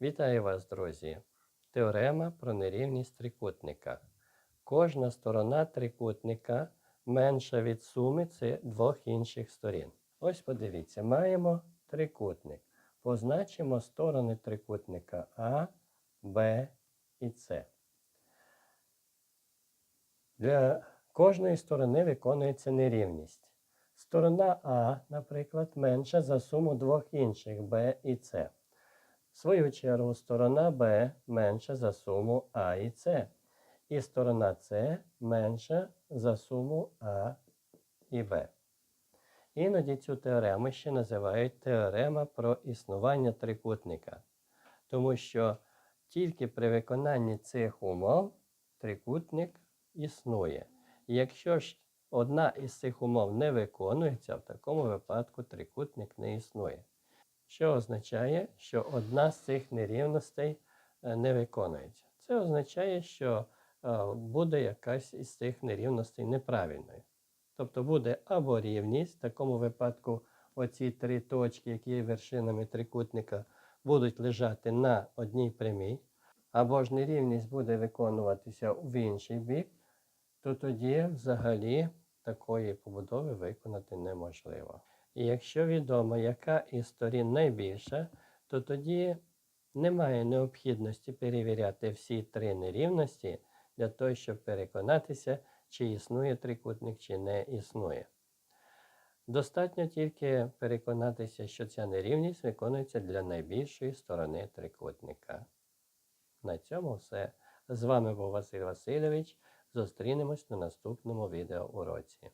Вітаю вас, друзі! Теорема про нерівність трикутника. Кожна сторона трикутника менша від суми це двох інших сторін. Ось подивіться, маємо трикутник. Позначимо сторони трикутника А, Б і С. Для кожної сторони виконується нерівність. Сторона А, наприклад, менша за суму двох інших Б і С. В свою чергу, сторона Б менша за суму А і С. І сторона С менша за суму А і Б. Іноді цю теорему ще називають теорема про існування трикутника, тому що тільки при виконанні цих умов трикутник існує. Якщо ж одна із цих умов не виконується, в такому випадку трикутник не існує. Що означає, що одна з цих нерівностей е, не виконується. Це означає, що е, буде якась із цих нерівностей неправильною. Тобто буде або рівність, в такому випадку оці три точки, які є вершинами трикутника, будуть лежати на одній прямій, або ж нерівність буде виконуватися в інший бік, то тоді взагалі такої побудови виконати неможливо. І якщо відомо, яка із сторін найбільша, то тоді немає необхідності перевіряти всі три нерівності для того, щоб переконатися, чи існує трикутник, чи не існує. Достатньо тільки переконатися, що ця нерівність виконується для найбільшої сторони трикутника. На цьому все. З вами був Василь Васильович. Зустрінемось на наступному відеоуроці.